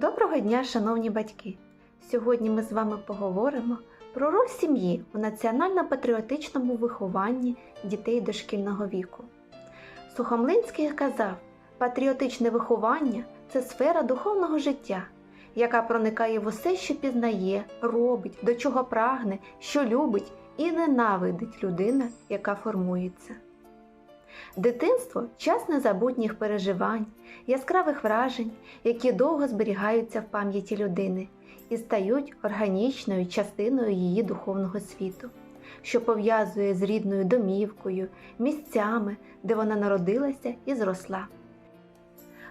Доброго дня, шановні батьки! Сьогодні ми з вами поговоримо про роль сім'ї у національно-патріотичному вихованні дітей дошкільного віку. Сухомлинський казав, патріотичне виховання це сфера духовного життя, яка проникає в усе, що пізнає, робить, до чого прагне, що любить і ненавидить людина, яка формується. Дитинство час незабутніх переживань, яскравих вражень, які довго зберігаються в пам'яті людини і стають органічною частиною її духовного світу, що пов'язує з рідною домівкою, місцями, де вона народилася і зросла.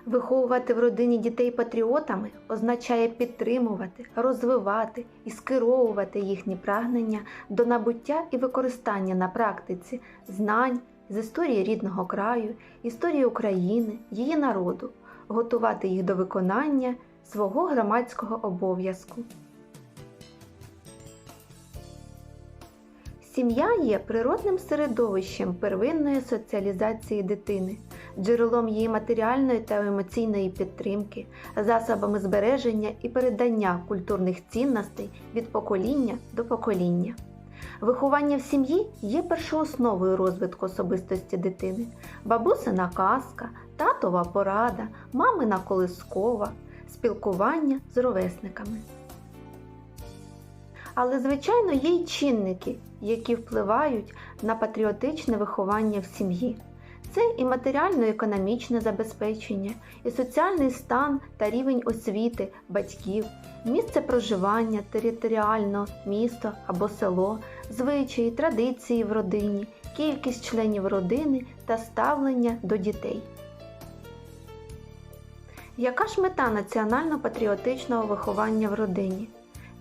Виховувати в родині дітей патріотами означає підтримувати, розвивати і скеровувати їхні прагнення до набуття і використання на практиці знань з історії рідного краю, історії України, її народу, готувати їх до виконання свого громадського обов'язку. Сім'я є природним середовищем первинної соціалізації дитини, джерелом її матеріальної та емоційної підтримки, засобами збереження і передання культурних цінностей від покоління до покоління. Виховання в сім'ї є першоосновою розвитку особистості дитини, бабусина казка, татова порада, мамина колискова, спілкування з ровесниками. Але, звичайно, є й чинники, які впливають на патріотичне виховання в сім'ї. Це і матеріально-економічне забезпечення, і соціальний стан та рівень освіти батьків, місце проживання територіально, місто або село, звичаї, традиції в родині, кількість членів родини та ставлення до дітей. Яка ж мета національно-патріотичного виховання в родині?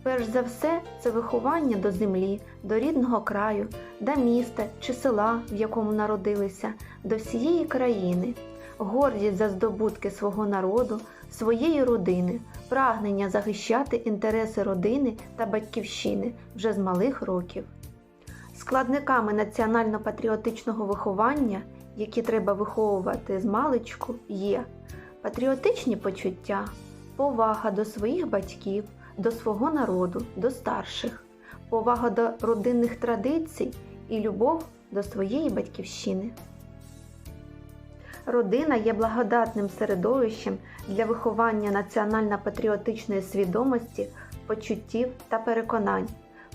Перш за все, це виховання до землі, до рідного краю, до міста чи села, в якому народилися, до всієї країни, гордість за здобутки свого народу, своєї родини, прагнення захищати інтереси родини та батьківщини вже з малих років. Складниками національно-патріотичного виховання, які треба виховувати з маличку, є патріотичні почуття, повага до своїх батьків, до свого народу, до старших, повага до родинних традицій і любов до своєї батьківщини. Родина є благодатним середовищем для виховання національно-патріотичної свідомості, почуттів та переконань.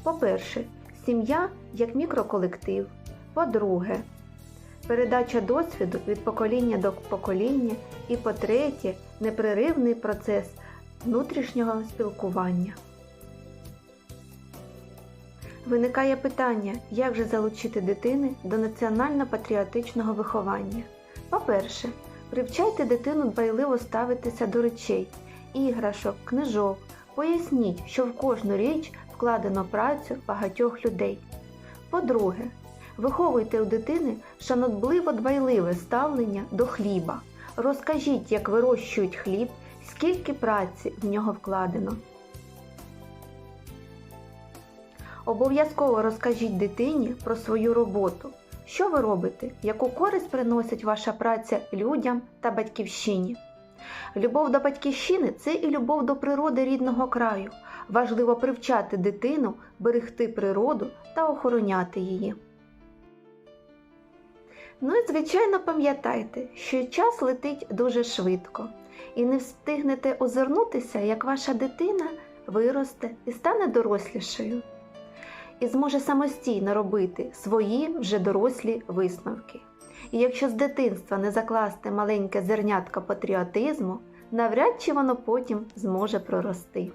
По-перше, сім'я як мікроколектив. По-друге, передача досвіду від покоління до покоління. І по-третє, непреривний процес внутрішнього спілкування. Виникає питання, як же залучити дитини до національно-патріотичного виховання. По-перше, привчайте дитину дбайливо ставитися до речей, іграшок, книжок. Поясніть, що в кожну річ вкладено працю багатьох людей. По-друге, виховуйте у дитини шанобливо дбайливе ставлення до хліба. Розкажіть, як вирощують хліб, скільки праці в нього вкладено. Обов'язково розкажіть дитині про свою роботу. Що ви робите, яку користь приносить ваша праця людям та батьківщині? Любов до батьківщини це і любов до природи рідного краю. Важливо привчати дитину, берегти природу та охороняти її. Ну і звичайно пам'ятайте, що час летить дуже швидко, і не встигнете озирнутися, як ваша дитина виросте і стане дорослішою, і зможе самостійно робити свої вже дорослі висновки. І якщо з дитинства не закласти маленьке зернятко патріотизму, навряд чи воно потім зможе прорости.